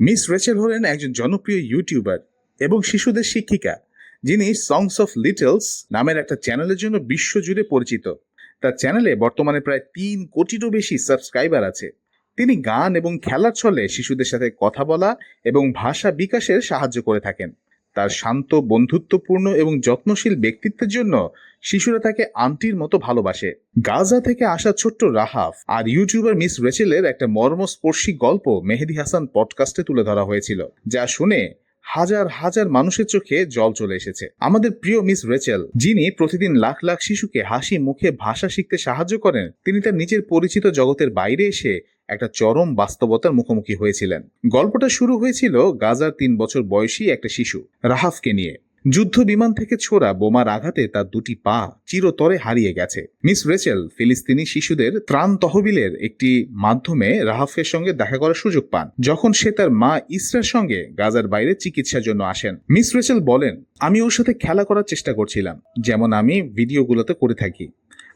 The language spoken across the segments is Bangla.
মিস রেচেল হলেন একজন জনপ্রিয় ইউটিউবার এবং শিশুদের শিক্ষিকা, যিনি সংস অফ লিটলস নামের একটা চ্যানেলের জন্য বিশ্বজুড়ে পরিচিত। তার চ্যানেলে বর্তমানে প্রায় তিন কোটিরও বেশি সাবস্ক্রাইবার আছে। তিনি গান এবং খেলার ছলে শিশুদের সাথে কথা বলা এবং ভাষা বিকাশের সাহায্য করে থাকেন। তার শান্ত, বন্ধুত্বপূর্ণ এবং যত্নশীল ব্যক্তিত্বের জন্য শিশুরা তাকে আন্টির মতো ভালোবাসে। গাজা থেকে আসা ছোট্ট রাহাফ আর ইউটিউবার মিস রেচেলের একটা মর্মস্পর্শী গল্প মেহেদি হাসান পডকাস্টে তুলে ধরা হয়েছিল, যা শুনে হাজার হাজার মানুষের চোখে জল চলে এসেছে। আমাদের প্রিয় মিস রেচেল, যিনি প্রতিদিন লাখ লাখ শিশুকে হাসি মুখে ভাষা শিখতে সাহায্য করেন, তিনি তার নিজের পরিচিত জগতের বাইরে এসে একটা চরম বাস্তবতার মুখোমুখি হয়েছিলেন। গল্পটা শুরু হয়েছিল গাজার তিন বছর বয়সী একটা শিশু, রাহাফকে নিয়ে। যুদ্ধ বিমান থেকে ছোড়া বোমার আঘাতে তার দুটি পা চিরতরে হারিয়ে গেছে। মিস রেচেল, ফিলিস্তিনি শিশুদের ত্রাণ তহবিলের একটি মাধ্যমে রাহাফের সঙ্গে দেখা করার সুযোগ পান, যখন সে তার মা ইসরার সঙ্গে গাজার বাইরে চিকিৎসার জন্য আসেন। মিস রেচেল বলেন, আমি ওর সাথে খেলা করার চেষ্টা করছিলাম, যেমন আমি ভিডিওগুলোতে করে থাকি।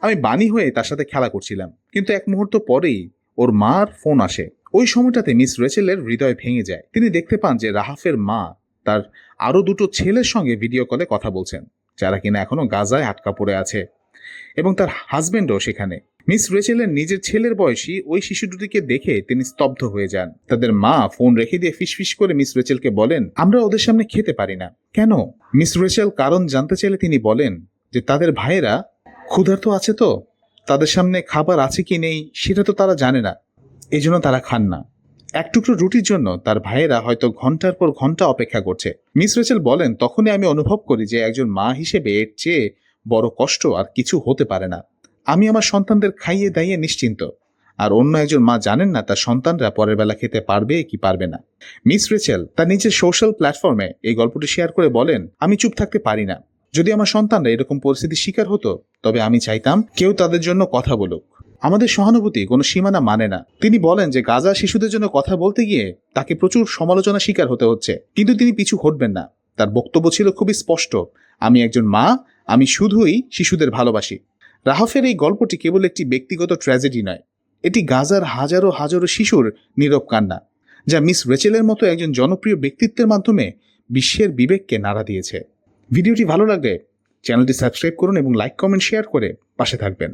আমি বাণী হয়ে তার সাথে খেলা করছিলাম, কিন্তু এক মুহূর্ত পরেই ওর মার ফোন আসে। ওই সময়টাতে মিস রেচেলের হৃদয় ভেঙে যায়। তিনি দেখতে পান যে রাহাফের মা তার আরও দুটো ছেলের সঙ্গে ভিডিও কলে কথা বলছেন, যারা কিনা এখনও গাজায় আটকা পড়ে আছে। এবং তার হাজবেন্ডও সেখানে। মিস রেচেলের নিজের ছেলের বয়সী ওই শিশু দুটিকে দেখে তিনি স্তব্ধ হয়ে যান। তাদের মা ফোন রেখে দিয়ে ফিসফিস করে মিস রেচেলকে বলেন, আমরা ওদের সামনে খেতে পারি না। কেন? মিস রেচেল কারণ জানতে চাইলে তিনি বলেন যে তাদের ভাইয়েরা ক্ষুধার্ত আছে তো? তাদের সামনে খাবার আছে কি নেই সেটা তো তারা জানে না। এজন্য তারা খান না। এক টুকরো রুটির জন্য তার ভাইয়েরা হয়তো ঘণ্টার পর ঘণ্টা অপেক্ষা করছে। মিস রেচেল বলেন, তখনই আমি অনুভব করি যে একজন মা হিসেবে এর চেয়ে বড় কষ্ট আর কিছু হতে পারে না। আমি আমার সন্তানদের খাইয়ে দাইয়ে নিশ্চিন্ত। আর অন্য একজন মা জানেন না তার সন্তানরা পরের বেলা খেতে পারবে কি পারবে না। মিস রেচেল তার নিজের সোশ্যাল প্ল্যাটফর্মে এই গল্পটি শেয়ার করে বলেন, আমি চুপ থাকতে পারি না। যদি আমার সন্তানরা এরকম পরিস্থিতির শিকার হতো তবে আমি চাইতাম কেউ তাদের জন্য কথা বলুক। আমাদের সহানুভূতি কোনো সীমানা মানে না। তিনি বলেন যে গাজা শিশুদের জন্য কথা বলতে গিয়ে তাকে প্রচুর সমালোচনা শিকার হতে হচ্ছে। কিন্তু তিনি পিছু হটবেন না। তার বক্তব্য ছিল খুবই স্পষ্ট। আমি একজন মা, আমি শুধুই শিশুদের ভালোবাসি। রাহাফের এই গল্পটি কেবল একটি ব্যক্তিগত ট্র্যাজেডি নয়। এটি গাজার হাজারো হাজারো শিশুর নীরব কান্না, যা মিস রেচেলের মতো একজন জনপ্রিয় ব্যক্তিত্বের মাধ্যমে বিশ্বের বিবেককে নাড়া দিয়েছে। ভিডিওটি ভালো লাগলে চ্যানেলটি সাবস্ক্রাইব করুন এবং লাইক কমেন্ট শেয়ার করে পাশে থাকবেন।